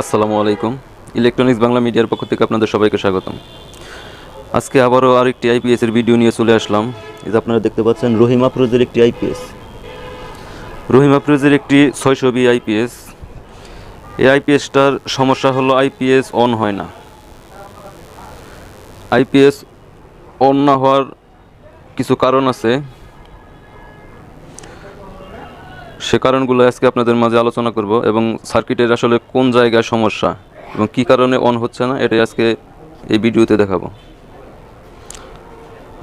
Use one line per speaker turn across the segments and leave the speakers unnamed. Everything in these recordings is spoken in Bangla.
আসসালামু আলাইকুম। ইলেকট্রনিক্স বাংলা মিডিয়ার পক্ষ থেকে আপনাদের সবাইকে স্বাগতম। আজকে আবারও আরেকটি আইপিএস এর ভিডিও নিয়ে চলে আসলাম। এই যে আপনারা দেখতে পাচ্ছেন, রহিম আফরোজের একটি আইপিএস রহিম আফরোজের একটি ছয়শো বি আইপিএস এই আইপিএসটার সমস্যা হলো আইপিএস অন হয় না। আইপিএস অন না হওয়ার কিছু কারণ আছে। সে কারণগুলো আজকে আপনাদের মাঝে আলোচনা করব এবং সার্কিটের আসলে কোন জায়গায় সমস্যা এবং কী কারণে অন হচ্ছে না, এটাই আজকে এই ভিডিওতে দেখাবো।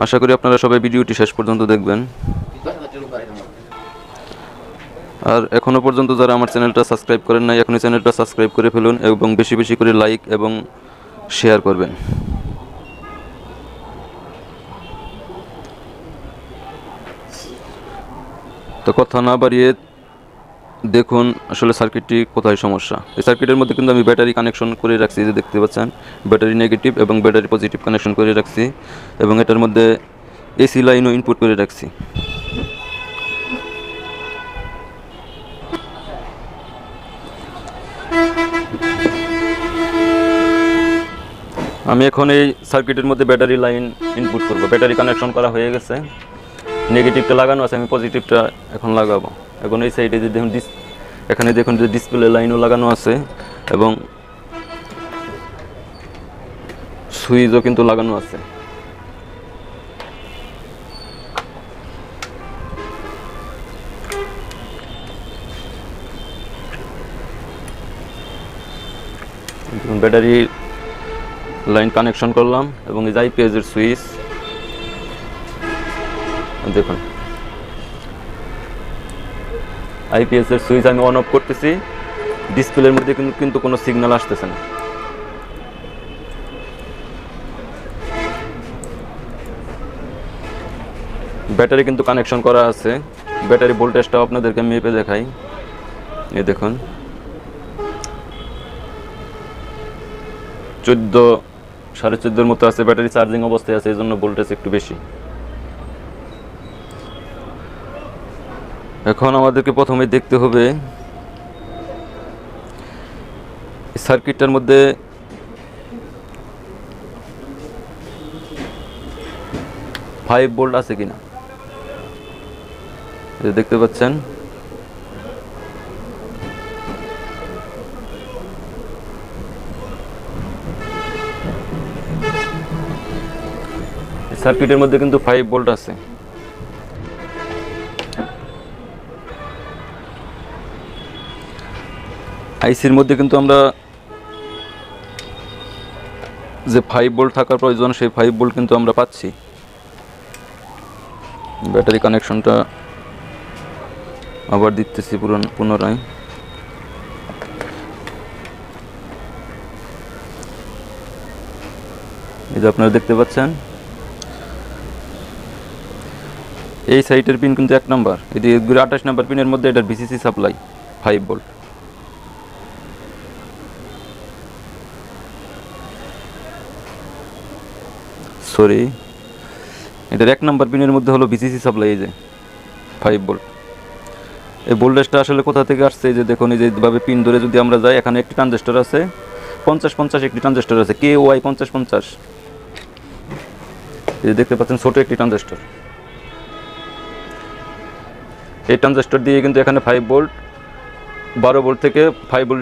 আশা করি আপনারা সবাই ভিডিওটি শেষ পর্যন্ত দেখবেন। আর এখনও পর্যন্ত যারা আমার চ্যানেলটা সাবস্ক্রাইব করেন নাই, এখনই চ্যানেলটা সাবস্ক্রাইব করে ফেলুন এবং বেশি বেশি করে লাইক এবং শেয়ার করবেন। তো কথা না বাড়িয়ে দেখুন আসলে সার্কিটটি কোথায় সমস্যা। এই সার্কিটের মধ্যে কিন্তু আমি ব্যাটারি কানেকশন করে রাখছি যে দেখতে পাচ্ছেন। ব্যাটারি নেগেটিভ এবং ব্যাটারি পজিটিভ কানেকশন করে রাখছি এবং এটার মধ্যে এসি লাইনও ইনপুট করে রাখছি। আমি এখন এই সার্কিটের মধ্যে ব্যাটারি লাইন ইনপুট করব। ব্যাটারি কানেকশন করা হয়ে গেছে। নেগেটিভটা লাগানো আছে, আমি পজিটিভটা এখন লাগাবো। এখন এই সাইডে যে দেখুন ডিস এখানে দেখুন যে ডিসপ্লে লাইনও লাগানো আছে এবং সুইচও কিন্তু লাগানো আছে। ব্যাটারি লাইন কানেকশন করলাম এবং এই এর সুইচ দেখুন। আইপিএস এর সুইচ আমি অন অফ করতেছি। ডিসপ্লের মধ্যে কিন্তু কিন্তু কোনো সিগন্যাল আসতেছে না। ব্যাটারি কিন্তু কানেকশন করা আছে। ব্যাটারি ভোল্টেজটাও আপনাদেরকে মেপে দেখাই। এই দেখুন। চোদ্দ সাড়ে চোদ্দোর মতো আছে ব্যাটারি চার্জিং অবস্থায় আছে, এই জন্য ভোল্টেজ একটু বেশি। এখন আমাদেরকে প্রথমে দেখতে হবে সার্কিটটার মধ্যে ফাইভ বোল্ট আছে কিনা? দেখতে পাচ্ছেন। সার্কিটের মধ্যে কিন্তু ফাইভ বোল্ট আছে। আইসির মধ্যে কিন্তু আমরা যে ফাইভ বোল্ট থাকার প্রয়োজন, সেই ফাইভ বোল্ট কিন্তু আমরা পাচ্ছি। ব্যাটারি কানেকশনটা আবার দিতেছি পুনরায়। এই যে আপনারা দেখতে পাচ্ছেন, এই সাইটের পিন কিন্তু এক নাম্বার এদিকে আঠাশ নাম্বার পিনের মধ্যে এটার VCC supply five volt sorry. এটার এক নাম্বার পিনের মধ্যে হলো বিসিসি সাপ্লাই এই যে ফাইভ বোল্ট এই ভোল্টেজটা আসলে কোথা থেকে আসছে? যে দেখুন, এই যেভাবে পিন ধরে যদি আমরা যাই, এখানে একটি ট্রানজিস্টর আছে, পঞ্চাশ পঞ্চাশ একটি ট্রানজিস্টর আছে কে ওয়াই পঞ্চাশ পঞ্চাশ। এই যে দেখতে পাচ্ছেন, ছোটো একটি ট্রানজিস্টর এই ট্রানজিস্টর দিয়ে কিন্তু এখানে ফাইভ ভোল্ট বারো ভোল্ট থেকে ফাইভ ভোল্ট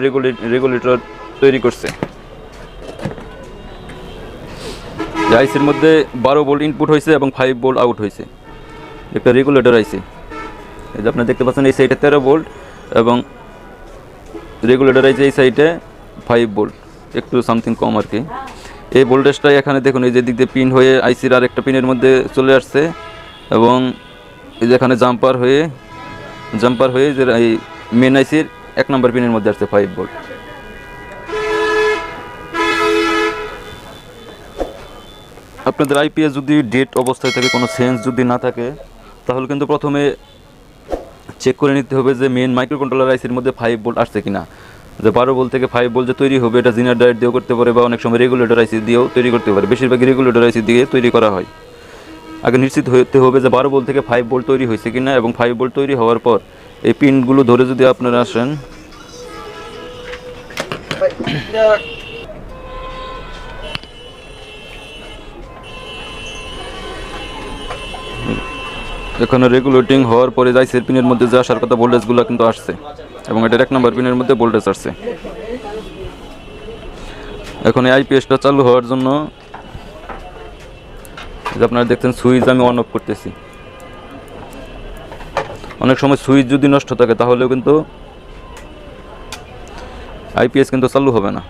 রেগুলেটর তৈরি করছে। আইসির মধ্যে বারো বোল্ট ইনপুট হয়েছে এবং ফাইভ বোল্ট আউট হয়েছে। একটা রেগুলেটর আইসি এই যে আপনি দেখতে পাচ্ছেন, এই সাইডে তেরো বোল্ট এবং রেগুলেটর আইসি এই সাইডে ফাইভ বোল্ট। একটু সামথিং কম আর কি। এই ভোল্টেজটাই এখানে দেখুন, এই যে দিক দিয়ে পিন হয়ে আইসির আর একটা পিনের মধ্যে চলে আসছে এবং এই যে এখানে জাম্পার হয়ে জাম্পার হয়ে যে এই মেন আইসির এক নম্বর পিনের মধ্যে আসছে ফাইভ ভোল্ট আপনাদের আইপিএস যদি ডেট অবস্থায় থাকে, কোনো সেন্স যদি না থাকে, তাহলে কিন্তু প্রথমে চেক করে নিতে হবে যে মেন মাইক্রো কন্ট্রোলার আইসির মধ্যে ফাইভ ভোল্ট আসছে কিনা। যে বারো ভোল্ট থেকে ফাইভ ভোল্ট যে তৈরি হবে, এটা জিনার ডায়েট দিয়েও করতে পারে বা অনেক সময় রেগুলেটর আইসি দিয়েও তৈরি করতে পারে। বেশিরভাগই রেগুলেটর আইসি দিয়ে তৈরি করা হয়। আগে নিশ্চিত হতে হবে যে বারো ভোল্ট থেকে ফাইভ ভোল্ট তৈরি হয়েছে কিনা এবং ফাইভ ভোল্ট তৈরি হওয়ার পর এই পিনগুলো ধরে যদি আপনারা আসেন এখানে রেগুলেটিং হওয়ার পরে যাইসের পিনের মধ্যে যে আসার কথা ভোল্টেজগুলো কিন্তু আসছে। এবং এটার এক নম্বর পিনের মধ্যে ভোল্টেজ আসছে। এখন এই আইপিএসটা চালু হওয়ার জন্য আপনারা দেখছেন সুইচ আমি অন অফ করতেছি। অনেক সময় সুইচ যদি নষ্ট থাকে তাহলেও কিন্তু আইপিএস কিন্তু চালু হবে না।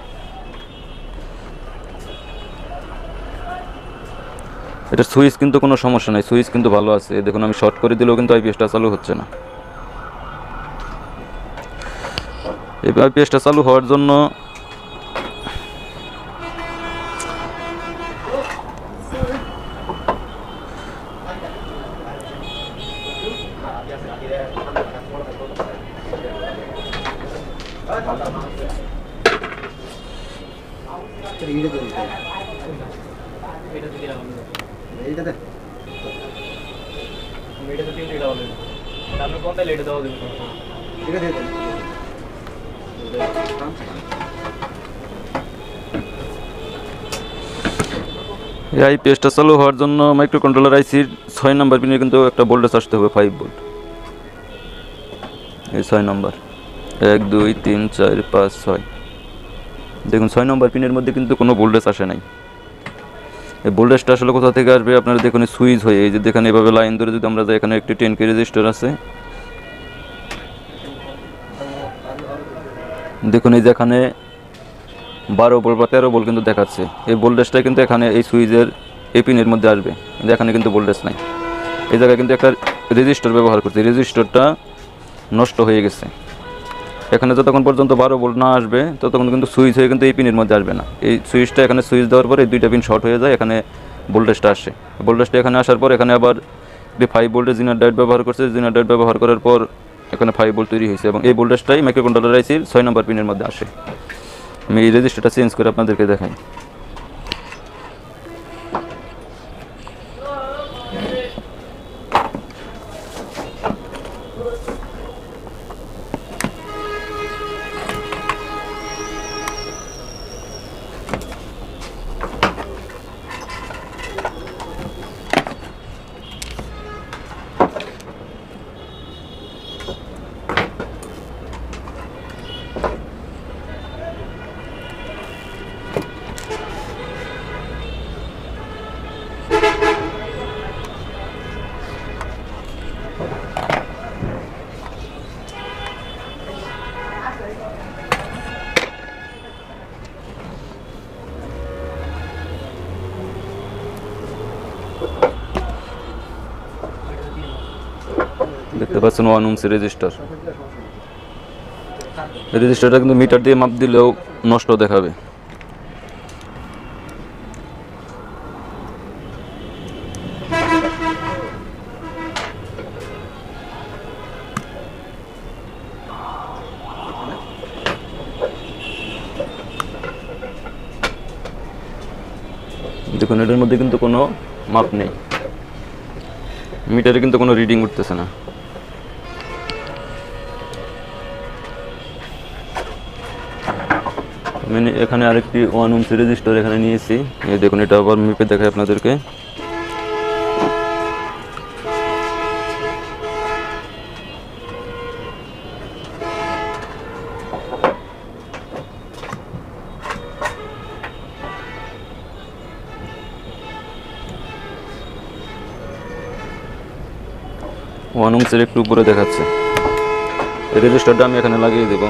এটা সুইচ কিন্তু কোনো সমস্যা নাই, সুইচ কিন্তু ভালো আছে। দেখুন, আমি শর্ট করে দিলেও কিন্তু আইপিএসটা চালু হচ্ছে না। এই আইপিএসটা চালু হওয়ার জন্য
এটা দিয়ে দেন।
এই আইপিএসটা চালু হওয়ার জন্য মাইক্রো কন্ট্রোলার আইসির ছয় নম্বর পিনে কিন্তু একটা ভোল্টেজ আসতে হবে ফাইভ ভোল্ট এই ছয় নম্বর। এক দুই তিন চার পাঁচ ছয়। দেখুন ছয় নম্বর পিনের মধ্যে কিন্তু কোনো ভোল্টেজ আসে নাই। ভোল্টেজটা আসলে কোথা থেকে আসবে আপনারা দেখুন সুইচ হয়ে, এই যে দেখেন, এভাবে লাইন ধরে যদি আমরা যাই, এখানে একটি টেন কে রেজিস্টার আছে। দেখুন, এই যে এখানে বারো ভোল্ট বা তেরো ভোল্ট কিন্তু দেখাচ্ছে। এই ভোল্টেজটা কিন্তু এখানে এই সুইচের এই পিনের মধ্যে আসবে। এখানে কিন্তু ভোল্টেজ নাই। এই জায়গায় কিন্তু একটা রেজিস্টার ব্যবহার করছে। রেজিস্টারটা নষ্ট হয়ে গেছে। এখানে যতক্ষণ পর্যন্ত বারো বোল্ট না আসবে, ততক্ষণ কিন্তু সুইচ হয়ে কিন্তু এই পিনের মধ্যে আসবে না। এই সুইচটা এখানে সুইচ দেওয়ার পরে এই দুইটা পিন শর্ট হয়ে যায়, এখানে ভোল্টেজটা আসে। ভোল্টেজটা এখানে আসার পর এখানে আবার যে ফাইভ ভোল্টের জিনার ডাইট ব্যবহার করছে জিনার ডাইট ব্যবহার করার পর এখানে ফাইভ ভোল্ট তৈরি হয়েছে এবং এই ভোল্টেজটাই মাইক্রো কন্ট্রোলার আইসির ছয় নম্বর পিনের মধ্যে আসে। আমি এই রেজিস্টারটা চেঞ্জ করে আপনাদেরকে দেখাই। পাচ্ছেন ওয়ান উমসি রেজিস্টার রেজিস্টারটা কিন্তু মিটার দিয়ে মাপ দিলেও নষ্ট দেখাবে। দেখুন, এটার মধ্যে কিন্তু কোনো মাপ নেই। মিটারে কিন্তু কোনো রিডিং উঠতেছে না। আমি নি- এখানে আরেকটি ওয়ান উমসি রেজিস্টার এখানে নিয়েছি। এই দেখুন, এটা আবার মেপে দেখায় আপনাদেরকে। ওয়ান উমসের একটু উপরে দেখাচ্ছে। রেজিস্টারটা আমি এখানে লাগিয়ে দেবো।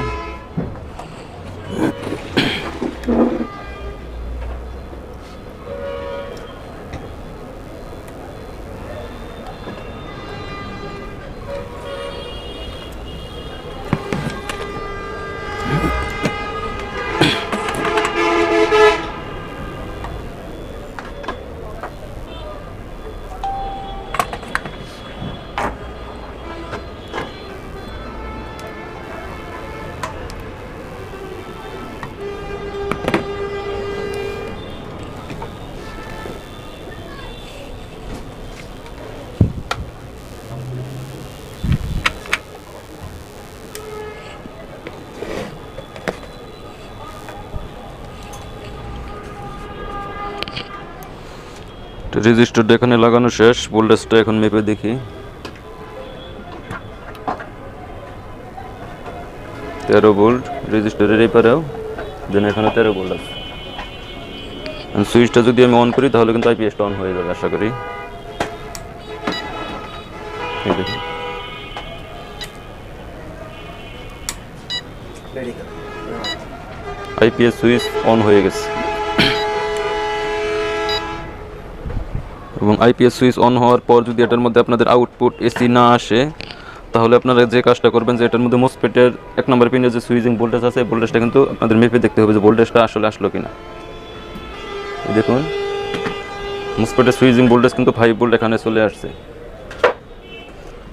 রেজিস্টারটা এখানে লাগানো শেষ ভোল্টেজটা এখন মেপে দেখি। তেরো ভোল্ট রেজিস্টারের এই পারেও দেন এখানে তেরো ভোল্ট আছে। সুইচটা যদি আমি অন করি তাহলে কিন্তু আইপিএসটা অন হয়ে যাবে আশা করি। আইপিএস সুইচ অন হয়ে গেছে। এবং আইপিএস সুইচ অন হওয়ার পর যদি এটার মধ্যে আপনাদের আউটপুট এসি না আসে, তাহলে আপনারা যে কাজটা করবেন যে এটার মধ্যে মোসপেটের এক নম্বর পিনের যে সুইচিং ভোল্টেজ আছে ভোল্টেজটা কিন্তু আপনাদের মেপে দেখতে হবে যে ভোল্টেজটা আসলে আসলো কিনা। দেখুন মোসপেটের সুইচিং ভোল্টেজ কিন্তু ফাইভ ভোল্ট এখানে চলে আসছে।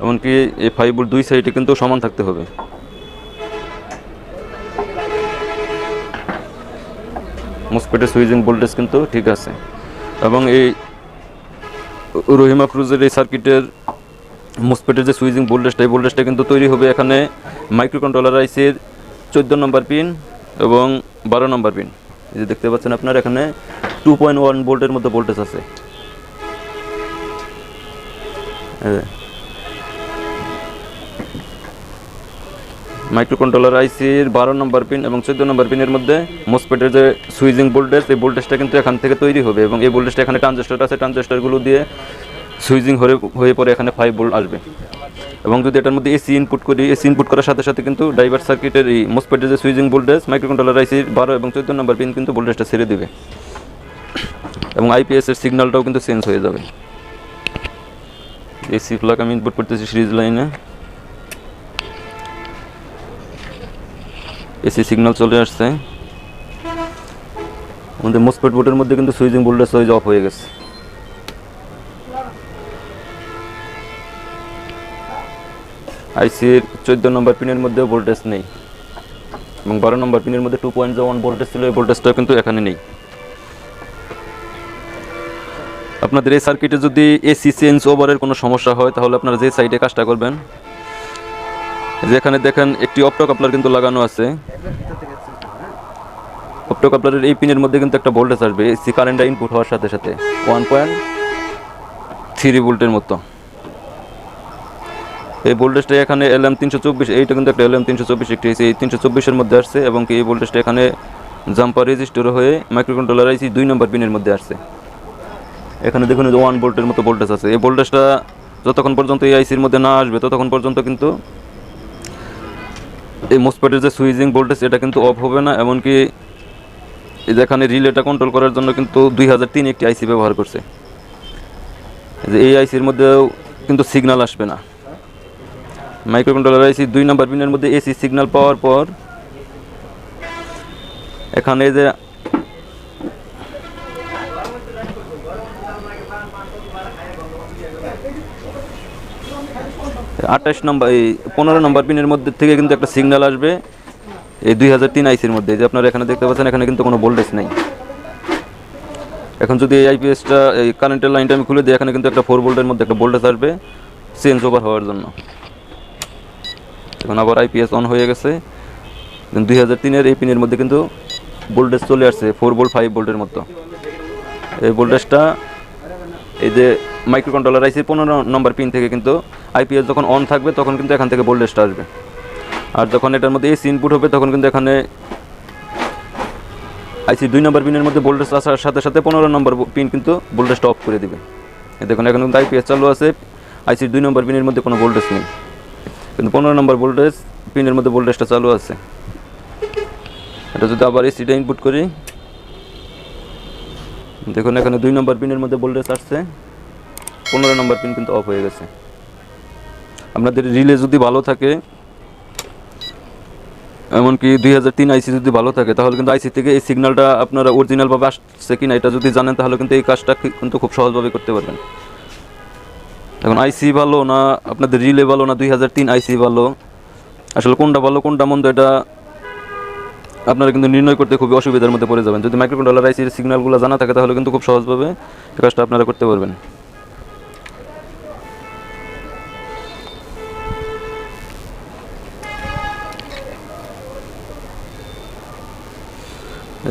এমনকি এই ফাইভ ভোল্ট দুই সাইডে কিন্তু সমান থাকতে হবে। মুসপেটের সুইচিং ভোল্টেজ কিন্তু ঠিক আছে। এবং এই রহিমা ক্রুজের এই সার্কিটের মুসপেটের যে সুইচিং ভোল্টেজটা, এই ভোল্টেজটা কিন্তু তৈরি হবে এখানে মাইক্রো কন্ট্রোলার আইসির চোদ্দ নম্বর পিন এবং বারো নম্বর পিন। এই যে দেখতে পাচ্ছেন আপনার, এখানে টু পয়েন্ট ওয়ান বোল্টের মধ্যে বোল্টেজ আছে। এই যে। মাইক্রো কন্ট্রোলার আইসির বারো নম্বর পিন এবং চোদ্দ নম্বর পিনের মধ্যে মোসপেটের যে সুইজিং ভোল্টেজ, এই ভোল্টেজটা কিন্তু এখান থেকে তৈরি হবে এবং এই ভোল্টেজটা এখানে ট্রানজিস্টার আছে, ট্রানজিস্টারগুলো দিয়ে সুইজিং হয়ে হয়ে পরে এখানে ফাইভ ভোল্ট আসবে। এবং যদি এটার মধ্যে এসি ইনপুট করি এসি ইনপুট করার সাথে সাথে কিন্তু ড্রাইভার সার্কিটের এই মোসপেটের যে সুইজিং ভোল্টেজ মাইক্রো কন্ট্রোলার আইসির বারো এবং চোদ্দ নম্বর পিন কিন্তু ভোল্টেজটা ছেড়ে দেবে। এবং আইপিএসের সিগন্যালটাও কিন্তু চেঞ্জ হয়ে যাবে। এসি প্লাগ আমি ইনপুট করতেছি সিরিজ লাইনে এসি সিগন্যাল চলে আসছে। আমাদের মোসপেট বোর্ডের মধ্যে কিন্তু সুইচিং ভোল্টেজ সুইচ অফ হয়ে গেছে। আইসির চোদ্দ নম্বর পিনের মধ্যেও ভোল্টেজ নেই। এবং বারো নম্বর পিনের মধ্যে টু পয়েন্ট ওয়ান ভোল্টেজ ছিল, এই ভোল্টেজটা কিন্তু এখানে নেই। আপনাদের এই সার্কিটে যদি এসি চেঞ্জ ওভারের কোনো সমস্যা হয়, তাহলে আপনারা যে সাইডে কাজটা করবেন যেখানে দেখেন একটি অপটো কাপলার কিন্তু লাগানো আছে। অপটো কাপলারের এই পিনের মধ্যে কিন্তু একটা ভোল্টেজ আসবে এসি কারেন্টটা ইনপুট হওয়ার সাথে সাথে। ওয়ান পয়েন্ট থ্রি ভোল্টের মতো। এই ভোল্টেজটা এখানে এল এম তিনশো চব্বিশ, এইটা কিন্তু একটা এল এম তিনশো চব্বিশ একটি এই তিনশো চব্বিশের মধ্যে আসছে এবং এই ভোল্টেজটা এখানে জাম্পার রেজিস্টার হয়ে মাইক্রো কন্ট্রোলার আইসি দুই নম্বর পিনের মধ্যে আসছে। এখানে দেখুন ওয়ান ভোল্টের মতো ভোল্টেজ আছে। এই ভোল্টেজটা যতক্ষণ পর্যন্ত এই আইসির মধ্যে না আসবে, ততক্ষণ পর্যন্ত কিন্তু এই মোসপেটের যে সুইচিং ভোল্টেজ, এটা কিন্তু অফ হবে না, এমনকি যেখানে রিলেটা কন্ট্রোল করার জন্য কিন্তু দুই হাজার তিন একটি আইসি ব্যবহার করছে। যে এই আইসির মধ্যেও কিন্তু সিগনাল আসবে না। মাইক্রো কন্ট্রোলার আইসি দুই নম্বর পিনের মধ্যে এসি সিগনাল পাওয়ার পর, এখানে যে আঠাশ নম্বর, এই পনেরো নম্বর পিনের মধ্যে থেকে কিন্তু একটা সিগন্যাল আসবে। এই দুই হাজার তিন আইসির মধ্যে যে আপনারা এখানে দেখতে পাচ্ছেন, এখানে কিন্তু কোনো ভোল্টেজ নেই। এখন যদি এই আইপিএসটা এই কারেন্টের লাইনটা আমি খুলে দিই, এখানে কিন্তু একটা ফোর ভোল্টের মধ্যে একটা ভোল্টেজ আসবে চেঞ্জ ওভার হওয়ার জন্য। এখন আবার আইপিএস অন হয়ে গেছে। দুই হাজার তিনের এই পিনের মধ্যে কিন্তু ভোল্টেজ চলে আসছে ফোর ভোল্ট ফাইভ ভোল্টের মতো। এই ভোল্টেজটা এই যে মাইক্রো কন্ট্রোলার আইসির পনেরো নম্বর পিন থেকে কিন্তু আইপিএস যখন অন থাকবে, তখন কিন্তু এখান থেকে ভোল্টেজটা আসবে। আর যখন এটার মধ্যে এসি ইনপুট হবে, তখন কিন্তু এখানে আইসি দুই নম্বর পিনের মধ্যে ভোল্টেজ আসার সাথে সাথে পনেরো নম্বর পিন কিন্তু ভোল্টেজটা অফ করে দেবে। দেখুন, এখন কিন্তু আইপিএস চালু আছে আইসির দুই নম্বর পিনের মধ্যে কোনো ভোল্টেজ নেই। কিন্তু পনেরো নম্বর ভোল্টেজ পিনের মধ্যে ভোল্টেজটা চালু আছে। এটা যদি আবার এসিটা ইনপুট করি দেখুন, এখানে দুই নম্বর পিনের মধ্যে ভোল্টেজ আসছে। পনেরো নম্বর পিন কিন্তু অফ হয়ে গেছে। আপনাদের রিলে যদি ভালো থাকে, এমনকি দুই হাজার তিন আইসি যদি ভালো থাকে, তাহলে কিন্তু আইসি থেকে এই সিগন্যালটা আপনারা অরিজিনালভাবে আসছে কিনা এটা যদি জানেন, তাহলে কিন্তু এই কাজটা কিন্তু খুব সহজভাবে করতে পারবেন। এখন আইসি ভালো না, আপনাদের রিলে ভালো না, দুই হাজার তিন আইসি ভালো। আসলে কোনটা ভালো, কোনটা মন্দ, এটা আপনারা কিন্তু নির্ণয় করতে খুবই অসুবিধার মধ্যে পড়ে যাবেন। যদি মাইক্রোকন্ট্রোলার আইসির সিগন্যালগুলো জানা থাকে, তাহলে কিন্তু খুব সহজভাবে কাজটা আপনারা করতে পারবেন।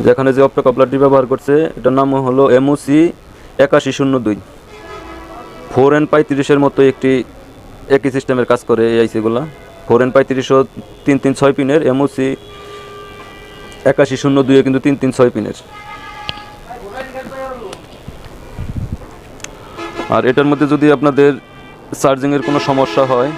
যেখানে যে অপ্টো কাপলারটি ব্যবহার করছে, এটার নাম হলো এমওসি একাশি শূন্য দুই। ফোর এন পঁয়ত্রিশের মতো একটি একই সিস্টেমের কাজ করে এই আইসিগুলো ফোর এন পঁয়ত্রিশও তিন তিন ছয় পিনের এমওসি একাশি শূন্য দুইয়ে কিন্তু তিন তিন ছয় পিনের আর এটার মধ্যে যদি আপনাদের চার্জিংয়ের কোনো সমস্যা হয়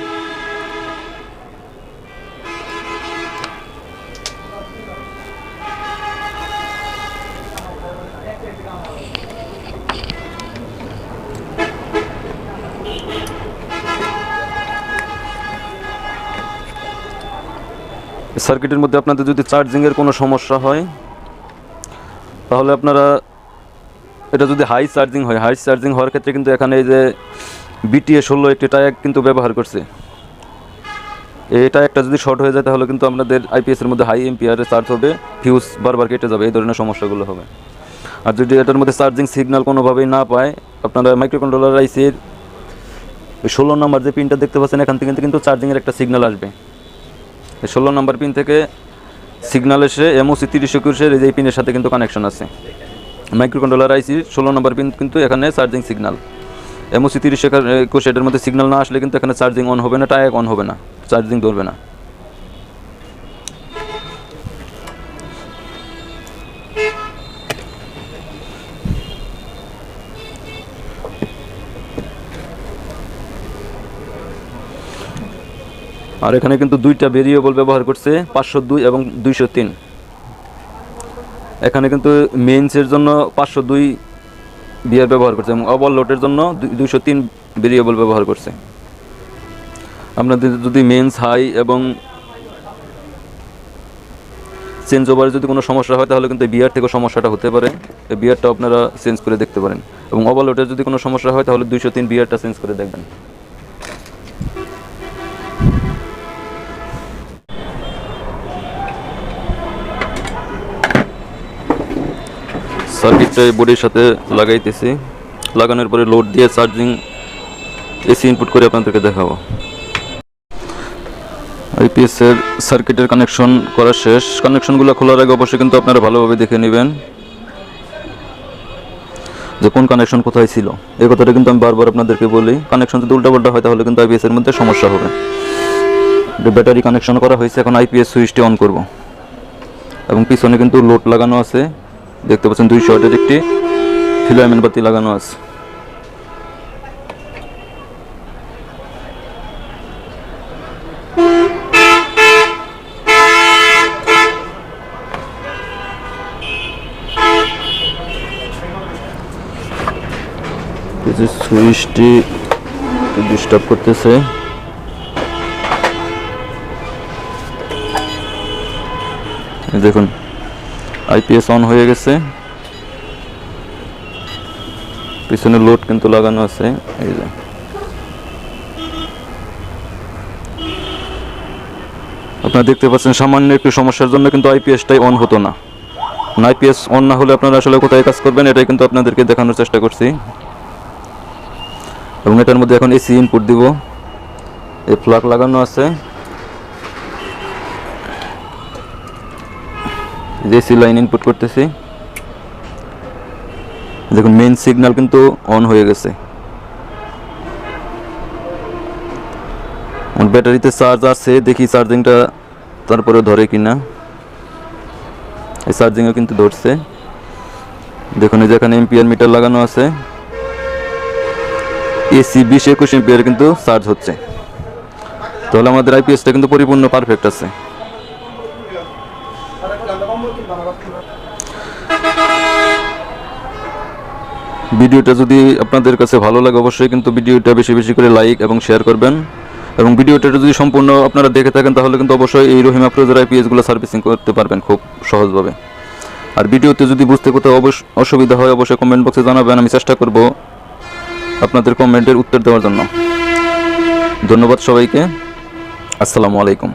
সার্কিটের মধ্যে আপনাদের যদি চার্জিংয়ের কোনো সমস্যা হয়, তাহলে আপনারা এটা যদি হাই চার্জিং হয় হাই চার্জিং হওয়ার ক্ষেত্রে কিন্তু এখানে এই যে বিটিএ ষোলো একটি টায়ার কিন্তু ব্যবহার করছে। এটা একটা যদি শর্ট হয়ে যায়, তাহলে কিন্তু আপনাদের আইপিএসের মধ্যে হাই এমপিআরে চার্জ হবে ফিউজ বারবার কেটে যাবে, এই ধরনের সমস্যাগুলো হবে। আর যদি এটার মধ্যে চার্জিং সিগন্যাল কোনোভাবেই না পায়, আপনারা মাইক্রো কন্ট্রোলার আইসির ষোলো নম্বর যে পিনটা দেখতে পাচ্ছেন, এখান থেকে কিন্তু চার্জিংয়ের একটা সিগন্যাল আসবে। ষোলো নম্বর পিন থেকে সিগনাল এসে এমওসি তিরিশ একুশের এই পিনের সাথে কিন্তু কানেকশন আছে। মাইক্রো কন্ট্রোলার আইসি ষোলো নম্বর পিন কিন্তু এখানে চার্জিং সিগনাল এমও এমওসি তিরিশ একুশ এটার মধ্যে সিগনাল না আসলে কিন্তু এখানে চার্জিং অন হবে না টায়াক অন হবে না চার্জিং ধরবে না। আর এখানে কিন্তু দুইটা ভেরিয়েবল ব্যবহার করছে, পাঁচশো দুই এবং দুইশো তিন। এখানে কিন্তু মেন্সের জন্য পাঁচশো দুই বিয়ার ব্যবহার করছে এবং ওভারলোডের জন্য দুইশো তিন ভেরিয়েবল ব্যবহার করছে। আপনাদের যদি মেন্স হাই এবং চেঞ্জ ওভারে যদি কোনো সমস্যা হয়, তাহলে কিন্তু বিয়ার থেকে সমস্যাটা হতে পারে। এই বিয়ারটা আপনারা চেঞ্জ করে দেখতে পারেন। এবং ওভারলোডের যদি কোনো সমস্যা হয়, তাহলে দুইশো তিন বিয়ারটা চেঞ্জ করে দেখবেন। সার্কিটটা এই বোর্ডের সাথে লাগাইতেছি। লাগানোর পরে লোড দিয়ে চার্জিং এসি ইনপুট করে আপনাদেরকে দেখাবো। আইপিএস এর সার্কিটের কানেকশন করা শেষ। কানেকশনগুলো খোলার আগে অবশ্যই কিন্তু আপনারা ভালোভাবে দেখে নেবেন যে কোন কানেকশন কোথায় ছিল। এই কথাটা কিন্তু আমি বারবার আপনাদেরকে বলি। কানেকশন যদি উল্টাপাল্টা হয় তাহলে কিন্তু আইপিএস এর মধ্যে সমস্যা হবে। ব্যাটারি কানেকশন করা হয়েছে, এখন আইপিএস সুইচটি অন করব। এবং পিছনে কিন্তু লোড লাগানো আছে। দেখতে পাচ্ছেন দুই শর্টের একটি ফিলামেন্ট বাতি লাগানো আছে। সুইচটি ডিস্টার্ব করতেছে। দেখুন আইপিএস অন হয়ে গেছে। পিছনে লোড কিন্তু লাগানো আছে, এই যে। আপনারা দেখতে পাচ্ছেন, সামান্য একটু সমস্যার জন্য কিন্তু আইপিএসটাই অন হতো না। আইপিএস অন না হলে আপনারা আসলে কোথায় কাজ করবেন, এটাই কিন্তু আপনাদেরকে দেখানোর চেষ্টা করছি। এবং এটার মধ্যে এখন এসি ইনপুট দিব। এই প্লাগ লাগানো আছে। এসি লাইন ইনপুট করতেছি, দেখুন মেইন সিগন্যাল কিন্তু অন হয়ে গেছে। ব্যাটারিতে চার্জ আছে, দেখি চার্জিংটা তারপরে ধরে কিনা। এই চার্জিংও কিন্তু ধরছে। দেখুন, এই যে এখানে এমপিআর মিটার লাগানো আছে। এসি বিশ একুশ এমপিআর কিন্তু চার্জ হচ্ছে। তাহলে আমাদের আইপিএসটা কিন্তু পরিপূর্ণ পারফেক্ট আছে। ভিডিওটা যদি আপনাদের কাছে ভালো লাগে, অবশ্যই কিন্তু ভিডিওটা বেশি বেশি করে লাইক এবং শেয়ার করবেন। এবং ভিডিওটা যদি সম্পূর্ণ আপনারা দেখে থাকেন, তাহলে কিন্তু অবশ্যই এই রহিমা প্রজোর আইপিএসগুলো সার্ভিসিং করতে পারবেন খুব সহজভাবে। আর ভিডিওতে যদি বুঝতে কোথাও অবশ্য অসুবিধা হয়, অবশ্যই কমেন্ট বক্সে জানাবেন, আমি চেষ্টা করব আপনাদের কমেন্টের উত্তর দেওয়ার জন্য। ধন্যবাদ সবাইকে। আসসালামু আলাইকুম।